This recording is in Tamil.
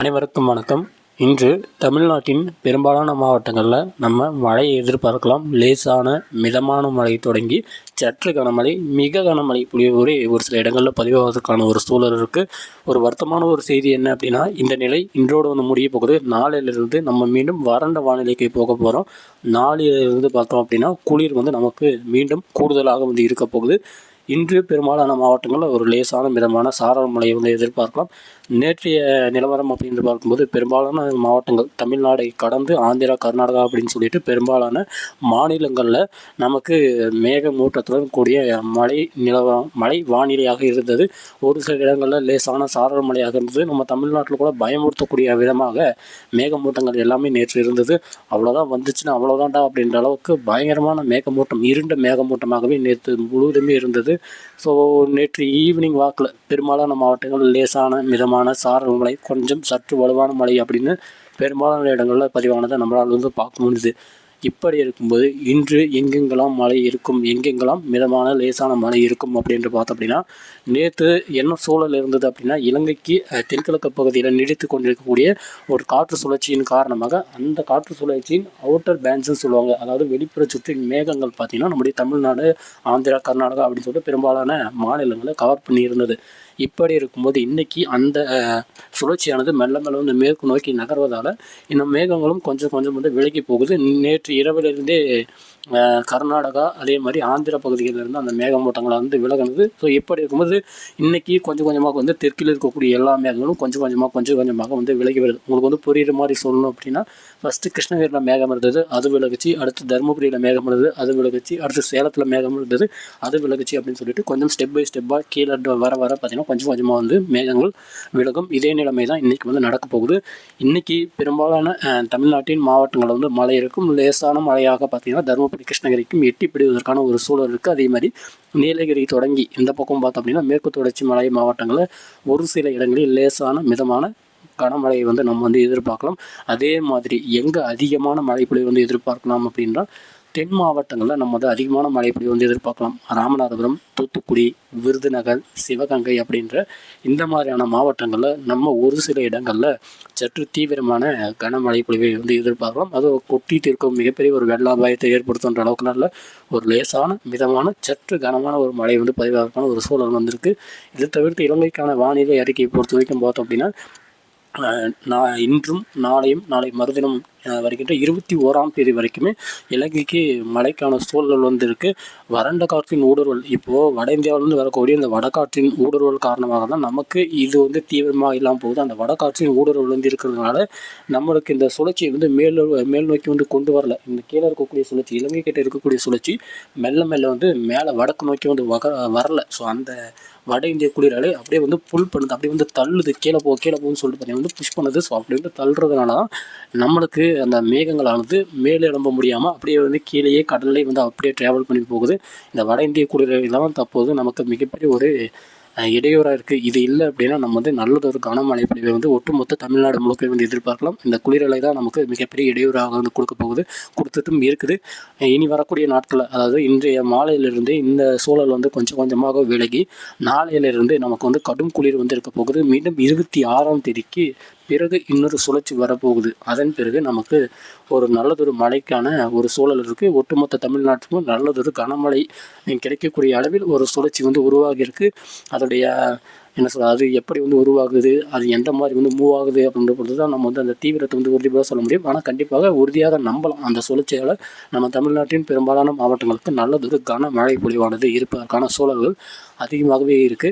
அனைவருக்கும் வணக்கம். இன்று தமிழ்நாட்டின் பெரும்பாலான மாவட்டங்களில் நம்ம மழையை எதிர்பார்க்கலாம். லேசான மிதமான மழை தொடங்கி சற்று கனமழை மிக கனமழை புளியவரே ஒரு சில இடங்களில் பதிவாவதற்கான ஒரு சூழல் இருக்குது ஒரு வருத்தமான ஒரு செய்தி என்ன அப்படின்னா இந்த நிலை இன்றோடு வந்து முடிய போகுது. நாளையிலிருந்து நம்ம மீண்டும் வறண்ட வானிலைக்கு போக போகிறோம் நாளையிலிருந்து பார்த்தோம் அப்படின்னா குளிர் வந்து நமக்கு மீண்டும் கூடுதலாக வந்து இருக்க போகுது. இன்று பெரும்பாலான மாவட்டங்களில் ஒரு லேசான மிதமான சாரல் மழையை வந்து எதிர்பார்க்கலாம். நேற்றைய நிலவரம் அப்படின்னு பார்க்கும்போது பெரும்பாலான மாவட்டங்கள் தமிழ்நாடை கடந்து ஆந்திரா கர்நாடகா அப்படின்னு சொல்லிட்டு பெரும்பாலான மாநிலங்களில் நமக்கு மேகமூட்டத்துடன் கூடிய மழை நிலவரம் மழை வானிலையாக இருந்தது. ஒரு சில இடங்களில் லேசான சாரல் மழையாக இருந்தது. நம்ம தமிழ்நாட்டில் கூட பயமுறுத்தக்கூடிய விதமாக மேகமூட்டங்கள் எல்லாமே நேற்று இருந்தது. அவ்வளோதான் வந்துச்சுன்னா அவ்வளோதான்டா அப்படின்ற அளவுக்கு பயங்கரமான மேகமூட்டம் இருண்ட மேகமூட்டமாகவே நேற்று முழுவதுமே இருந்தது. ஸோ நேற்று ஈவினிங் வாக்கில் பெரும்பாலான மாவட்டங்கள் லேசான மிதமான சாரல் மழை கொஞ்சம் சற்று வலுவான மழை அப்படின்னு பெரும்பாலான இடங்களில் பதிவானதை நம்மளால் வந்து பார்க்க முடியுது இப்படி இருக்கும்போது இன்று எங்கெங்கெல்லாம் மழை இருக்கும் எங்கெங்கெல்லாம் மிதமான லேசான மழை இருக்கும் அப்படின்ட்டு பார்த்தோம் அப்படின்னா நேற்று என்ன சூழல் இருந்தது அப்படின்னா இலங்கைக்கு தென்கிழக்கு பகுதியில் நீடித்து கொண்டிருக்கக்கூடிய ஒரு காற்று சுழற்சியின் காரணமாக அந்த காற்று சுழற்சியின் அவுட்டர் பேன்ஸ்ன்னு சொல்லுவாங்க. அதாவது வெளிப்புற சுற்றி மேகங்கள் பார்த்திங்கன்னா நம்முடைய தமிழ்நாடு ஆந்திரா கர்நாடகா அப்படின்னு சொல்லிட்டு பெரும்பாலான மாநிலங்களை கவர் பண்ணியிருந்தது இப்படி இருக்கும்போது இன்றைக்கி அந்த சுழற்சியானது மெல்ல மெல்ல வந்து மேற்கு நோக்கி நகர்வதால் இன்னும் மேகங்களும் கொஞ்சம் கொஞ்சம் வந்து விலகி போகுது. நேற்று இரவிலிருந்தே கர்நாடகா அதே மாதிரி ஆந்திர பகுதிகளிலிருந்து அந்த மேகமூட்டங்களை வந்து விலகினது. ஸோ இப்படி இருக்கும்போது இன்றைக்கி கொஞ்சம் கொஞ்சமாக வந்து தெற்கில் இருக்கக்கூடிய எல்லா மேகங்களும் கொஞ்சம் கொஞ்சமாக கொஞ்சம் கொஞ்சமாக வந்து விலகி வருது. உங்களுக்கு வந்து புரியுற மாதிரி சொல்லணும் அப்படின்னா ஃபஸ்ட்டு கிருஷ்ணகிரியில் மேகம் இருந்தது அது விலகுச்சு. அடுத்து தருமபுரியில் மேகம் இருந்தது அது விலகுச்சு. அடுத்து சேலத்தில் மேகம் இருந்தது அது விலகுச்சு அப்படின்னு சொல்லிட்டு கொஞ்சம் ஸ்டெப் பை ஸ்டெப்பாக கீழே வர வர பார்த்திங்கன்னா கொஞ்சம் கொஞ்சமாக வந்து மேகங்கள் விலகும். இதே நிலைமை தான் இன்றைக்கி வந்து நடக்க போகுது. இன்றைக்கி பெரும்பாலான தமிழ்நாட்டின் மாவட்டங்களில் வந்து மழை இருக்கும். லேசான மழையாக பார்த்திங்கன்னா தருமபுரி கிருஷ்ணகிரிக்கும் எட்டி பிடிவதற்கான ஒரு சூழல் இருக்குது அதே மாதிரி நீலகிரி தொடங்கி இந்த பக்கம் பார்த்தோம் அப்படின்னா மேற்கு தொடர்ச்சி மலை மாவட்டங்களில் ஒரு சில இடங்களில் லேசான மிதமான கனமழையை வந்து நம்ம வந்து எதிர்பார்க்கலாம். அதே மாதிரி எங்கே அதிகமான மழைப்பொழிவு வந்து எதிர்பார்க்கலாம் அப்படின்னா தென் மாவட்டங்களில் நம்ம வந்து அதிகமான மழைப்பொழிவு வந்து எதிர்பார்க்கலாம். ராமநாதபுரம் தூத்துக்குடி விருதுநகர் சிவகங்கை அப்படின்ற இந்த மாதிரியான மாவட்டங்களில் நம்ம ஒரு சில இடங்களில் சற்று தீவிரமான கனமழை பொழிவை வந்து எதிர்பார்க்கலாம். அது கொட்டிட்டு இருக்கும் மிகப்பெரிய ஒரு வெள்ள அபாயத்தை ஏற்படுத்துன்ற அளவுக்கு நல்ல ஒரு லேசான மிதமான சற்று கனமான ஒரு மழை வந்து பதிவாகிறதுக்கான ஒரு சூழல் வந்திருக்கு. இதை தவிர்த்து இலங்கைக்கான வானிலை அறிக்கையை பொறுத்த வரைக்கும் பார்த்தோம் அப்படின்னா நான் இன்றும் நாளையும் நாளை மறுதினம் வருகின்ற இருபத்தி ஓராம் தேதி வரைக்குமே இலங்கைக்கு மழைக்கான சூழல் வந்து இருக்குது வறண்ட காற்றின் ஊடுருவல். இப்போது வட இந்தியாவிலேருந்து வரக்கூடிய இந்த வடக்காற்றின் ஊடுருவல் காரணமாக தான் நமக்கு இது வந்து தீவிரமாக இல்லாமல் போகுது. அந்த வடக்காற்றின் ஊடுருவல் வந்து இருக்கிறதுனால நம்மளுக்கு இந்த சுழற்சியை வந்து மேல் மேல் நோக்கி வந்து கொண்டு வரல. இந்த கீழே இருக்கக்கூடிய சுழற்சி இலங்கை கிட்ட இருக்கக்கூடிய சுழற்சி மெல்ல மெல்ல வந்து மேலே வடக்கு நோக்கி வந்து வக வரல. ஸோ அந்த வட இந்திய குளிராலே அப்படியே வந்து புல் பண்ணுது. அப்படியே வந்து தள்ளுது. கீழே போ கீழே போகுன்னு சொல்லிட்டு வந்து புஷ் பண்ணுது. ஸோ அப்படி வந்து தள்ளுறதுனால தான் நம்மளுக்கு அந்த மேகங்களானது மேலே எழும்ப முடியாமல் அப்படியே வந்து கீழேயே கடல்லே வந்து அப்படியே ட்ராவல் பண்ணி போகுது. இந்த வட இந்திய குளிரலை தான் தற்போது நமக்கு மிகப்பெரிய ஒரு இடையூறாக இருக்குது இது இல்லை அப்படின்னா நம்ம வந்து நல்லது ஒரு கனமழை பொழிவை வந்து ஒட்டுமொத்த தமிழ்நாடு முழுக்க வந்து எதிர்பார்க்கலாம். இந்த குளிரலை தான் நமக்கு மிகப்பெரிய இடையூறாக வந்து கொடுக்க போகுது கொடுத்துட்டும் இருக்குது. இனி வரக்கூடிய நாட்களில் அதாவது இன்றைய மாலையிலிருந்து இந்த சூழல் வந்து கொஞ்சம் கொஞ்சமாக விலகி நாளையிலிருந்து நமக்கு வந்து கடும் குளிர் வந்து இருக்க போகுது. மீண்டும் இருபத்தி ஆறாம் தேதிக்கு பிறகு இன்னொரு சுழற்சி வரப்போகுது. அதன் பிறகு நமக்கு ஒரு நல்லதொரு மழைக்கான ஒரு சூழல் இருக்குது ஒட்டுமொத்த தமிழ்நாட்டுக்கும் நல்லதொரு கனமழை கிடைக்கக்கூடிய அளவில் ஒரு சுழற்சி வந்து உருவாகி இருக்குது அதோடைய என்ன சொல்ல அது எப்படி வந்து உருவாகுது அது எந்த மாதிரி வந்து மூவ் ஆகுது அப்படின்ற பொழுது தான் நம்ம வந்து அந்த தீவிரத்தை வந்து உறுதிப்பட சொல்ல முடியும். ஆனால் கண்டிப்பாக உறுதியாக நம்பலாம் அந்த சுழற்சியால் நம்ம தமிழ்நாட்டின் பெரும்பாலான மாவட்டங்களுக்கு நல்லதொரு கனமழை பொழிவானது இருப்பதற்கான சூழல்கள் அதிகமாகவே இருக்குது